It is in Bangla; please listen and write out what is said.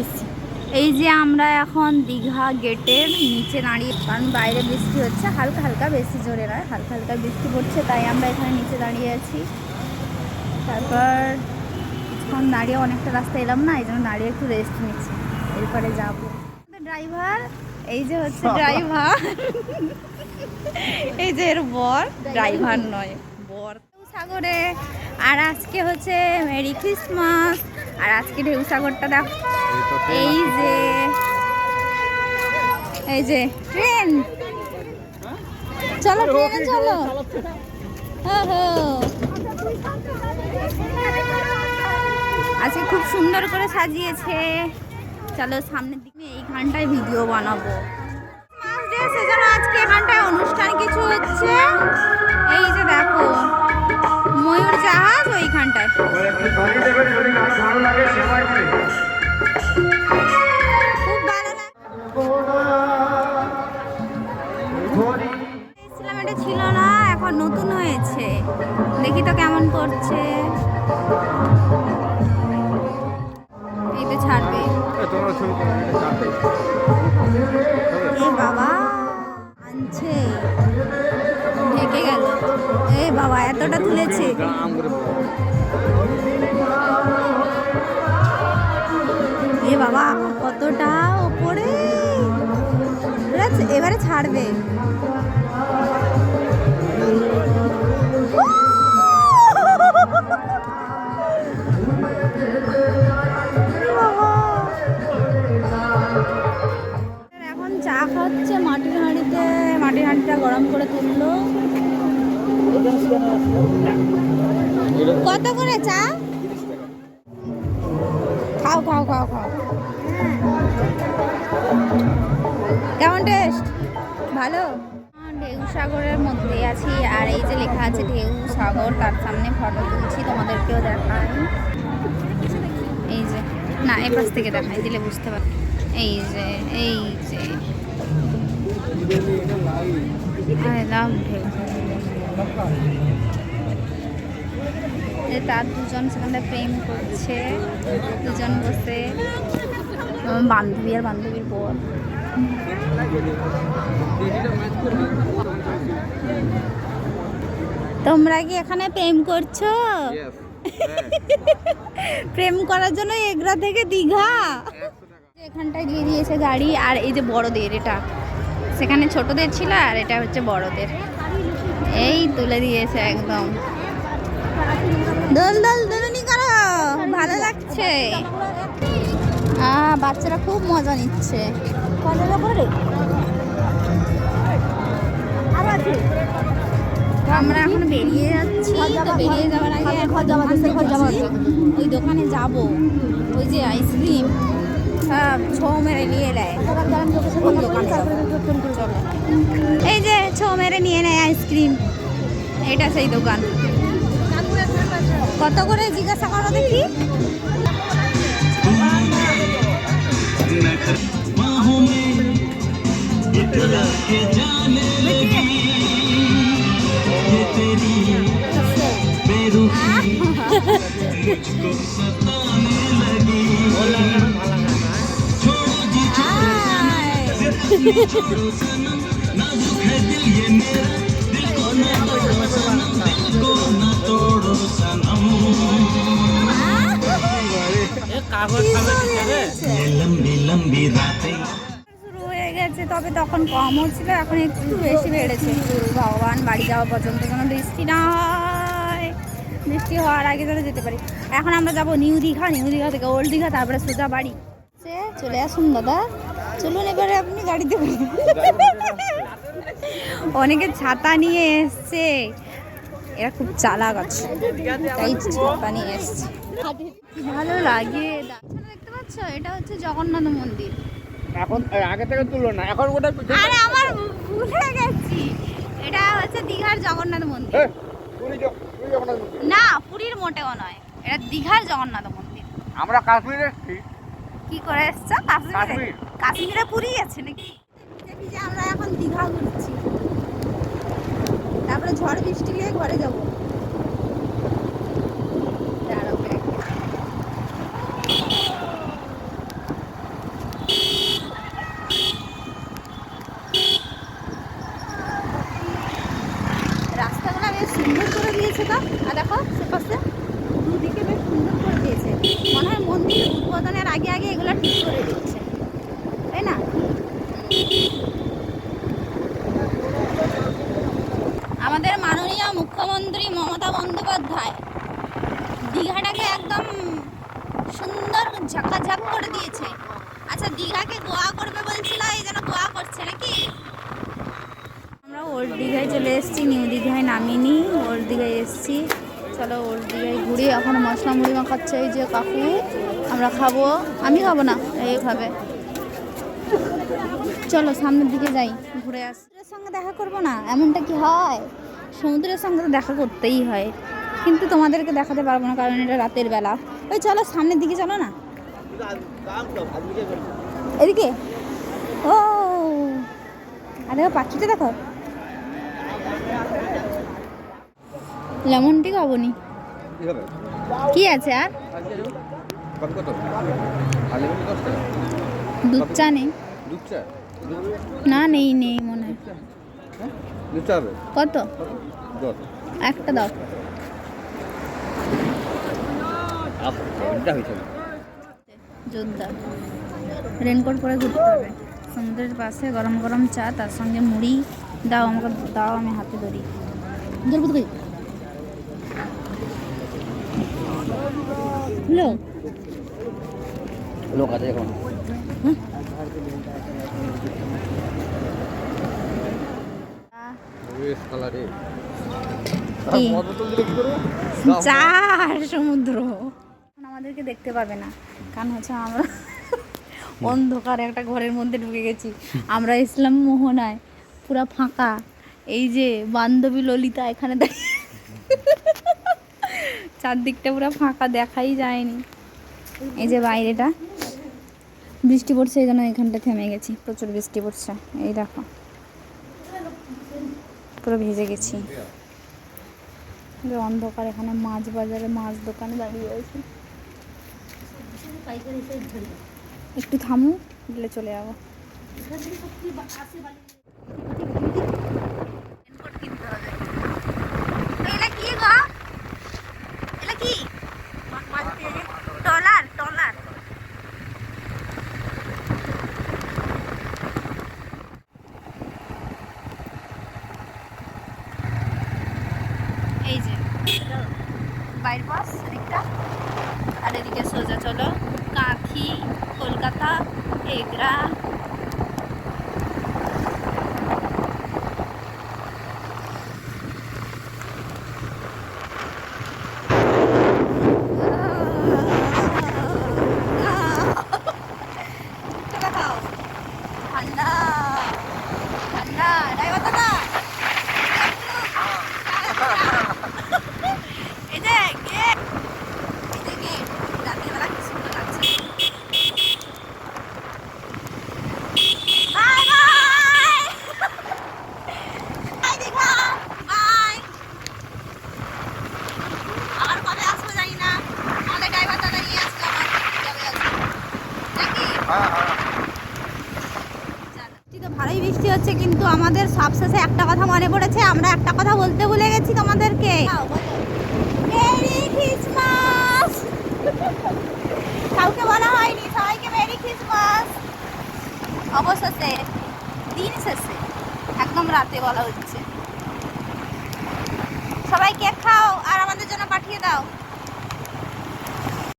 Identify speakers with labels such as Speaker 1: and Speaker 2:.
Speaker 1: গেছি এই যে আমরা এখন দীঘা গেটের নিচে দাঁড়িয়ে কারণ বাইরে বৃষ্টি হচ্ছে হালকা হালকা বেশি জোরে নয় হালকা হালকা বৃষ্টি পড়ছে তাই আমরা এখানে নিচে দাঁড়িয়ে আছি। তারপর এখন দাঁড়িয়ে অনেকটা রাস্তা এলাম না এই জন্য দাঁড়িয়ে একটু রেস্ট নিচ্ছি। এরপরে যাব। ড্রাইভার এই যে হচ্ছে ড্রাইভার। এই যে এর বর ড্রাইভার নয় বর। সাগরে। আর আজকে হচ্ছে মেরি ক্রিসমাস। আর আজকে ঢেউ সাগরটা দেখো এই যে এই যে ট্রেন। চলো ট্রেনে চলো। আজকে খুব সুন্দর করে সাজিয়েছে। চলো সামনের দিকে এইখানটায় ভিডিও বানাবো। আজকে এখানটায় অনুষ্ঠান কিছু হচ্ছে। দেখি তো কেমন করছে। এই তো ছাড়বে। এ বাবা আনছে। ঢেকে গেল। এ বাবা এতটা তুলেছে। এ বাবা কতটা ওপরে? এবারে ছাড়বে। কত করে চা? খাও খাও খাও খাও। কেমন টেস্ট ভালো? ঢেউ সাগরের মধ্যে আছি, আর এই যে লেখা আছে ঢেউ সাগর, তার সামনে ফটো তুলছি, তোমাদেরকেও দেখাই। এই যে, না, এ পাশ থেকে দেখাই, দিলে বুঝতে পার এই যে এই যে। আই লাভ ঢেউ। যে তার দুজন সেখানে প্রেম করছে দুজন বসে বান্ধবী আর বান্ধবীর বর। তোমরা কি এখানে প্রেম করছ? প্রেম করার জন্য এগরা থেকে দীঘা? এখানটায় দিয়ে দিয়েছে গাড়ি আর এই যে বড়দের এটা। সেখানে ছোটদের ছিল আর এটা হচ্ছে বড়দের। এই তুলে দিয়েছে একদম। দোল দোল দোলনি করো। ভালো লাগছে। বাচ্চারা খুব মজা নিচ্ছে। আমরা এখন বেরিয়ে যাচ্ছি। তো বেরিয়ে যাওয়ার আগে ওই দোকানে যাব। ওই যে আইসক্রিম ছো মেরে নিয়ে নেয়। এই যে ছো মেরে নিয়ে নেয় আইসক্রিম। এটা সেই দোকান। কত করে জিজ্ঞাসা করো দেখি
Speaker 2: लंबी लंबी रातें
Speaker 1: শুরু হয়ে গেছে তবে তখন কম হচ্ছিল এখন একটু বেশি বেড়েছে। ভগবান বাড়ি যাওয়া পর্যন্ত যেন বৃষ্টি না হয়। বৃষ্টি হওয়ার আগে যেন যেতে পারি। এখন আমরা যাব নিউ দীঘা নিউ দীঘা থেকে ওল্ড দীঘা তারপরে সোজা বাড়ি। চলে আসুন দাদা। চলুন এবারে আপনি গাড়িতে অনেকে ছাতা নিয়ে এসছে। এরা খুব চালাক আছে। তাই ছাতা নিয়ে এসছে। ভালো লাগে। দেখতে পাচ্ছ এটা হচ্ছে জগন্নাথ মন্দির।
Speaker 3: এখন আগে থেকে তুললো না এখন ওটা
Speaker 1: আরে আমার ভুলে গেছি। এটা হচ্ছে দীঘার জগন্নাথ মন্দির। না পুরীর মোটেও নয়। এটা দীঘার জগন্নাথ মন্দির।
Speaker 3: আমরা কাশ্মীরে এসেছি।
Speaker 1: কি করে এসছো? কাশ্মীরে?
Speaker 3: কাশ্মীর।
Speaker 1: পুরী আছে নাকি? দেখি যে আমরা এখন দীঘা ঘুরছি। তারপরে ঝড় বৃষ্টি গিয়ে ঘরে যাব। দিয়েছে। আচ্ছা দীঘাকে গোয়া করবে বলছিল, এই জন্য গোয়া করছে নাকি? আমরা ওল্ড দীঘায় চলে এসেছি, নিউ দীঘায় নামিনি, ওল্ড দীঘায় এসেছি। চলো ওল্ড দীঘায় ঘুরি, এখন মশলা মুড়ি মাখাচ্ছে এই যে কাকু। আমরা খাব, আমি খাব না এই খাবে চলো, সামনের দিকে যাই, ঘুরে আস। সমুদ্রের সঙ্গে দেখা করব না, এমনটা কি হয়? সমুদ্রের সঙ্গে তো দেখা করতেই হয়, কিন্তু তোমাদেরকে দেখাতে পারব না, কারণ এটা রাতের বেলা। ওই চলো, সামনের দিকে চলো না। এদিকে? ও আর দেখো পাখিটা দেখো। লেমন টি খাব নি?
Speaker 3: কি
Speaker 1: আছে আর? দুধ চা নেই। না নেই নেই মনে হয়।
Speaker 3: দুধ চা
Speaker 1: কত?
Speaker 3: দশ।
Speaker 1: একটা দাও। জোরদার রেনকোট পরে ঘুরতে হবে। সমুদ্রের পাশে গরম গরম চা তার সঙ্গে মুড়ি। দাও আমাকে দাও আমি হাতে ধরি। ধরবো তো হ্যালো।
Speaker 3: লোক আছে এখন। বেশ কালারে
Speaker 1: কি?
Speaker 3: বোতল দিলে কি করব?
Speaker 1: চা আর সমুদ্র। আমাদেরকে দেখতে পাবে না। কারণ হচ্ছে আমরা অন্ধকার একটা ঘরের মধ্যে ঢুকে গেছি। আমরা ইসলাম মোহনায় পুরা ফাঁকা। এই যে বান্ধবী ললিতা এখানে চারদিকটা পুরো ফাঁকা দেখাই যায়নি। এই যে বাইরেটা বৃষ্টি পড়ছে এই জন্য এখানটা থেমে গেছি। প্রচুর বৃষ্টি পড়ছে এই দেখো। পুরো ভিজে গেছি। অন্ধকার এখানে মাছ বাজারে মাছ দোকানে দাঁড়িয়ে আছে। একটু থামু দিলে চলে যাব টলার টলার এই যে বাইর পাস এদিকটা আর এদিকে সোজা চলো কাঁথি কলকাতা এগরা ঠান্ডা ঠান্ডা ড্রাইভার দাদা এই যে গেট এই যে গেট রাতের বেলা কি সুন্দর লাগছে bye bye bye Digha bye আর কবে আসব জানি না আমাদের ড্রাইভার দাদা নিয়ে আসলো আমার যাবে আজকে নাকি বৃষ্টি তো ভালোই বৃষ্টি হচ্ছে কিন্তু আমাদের সবশেষে একটা কথা মনে পড়েছে, আমরা একটা কথা বলতে ভুলে গেছি তোমাদেরকে। মেরি ক্রিসমাস কাউকে বলা হয়নি, সবাইকে মেরি ক্রিসমাস অবশেষে, দিন শেষে, একদম রাতে বলা হচ্ছে। সবাই কেক খাও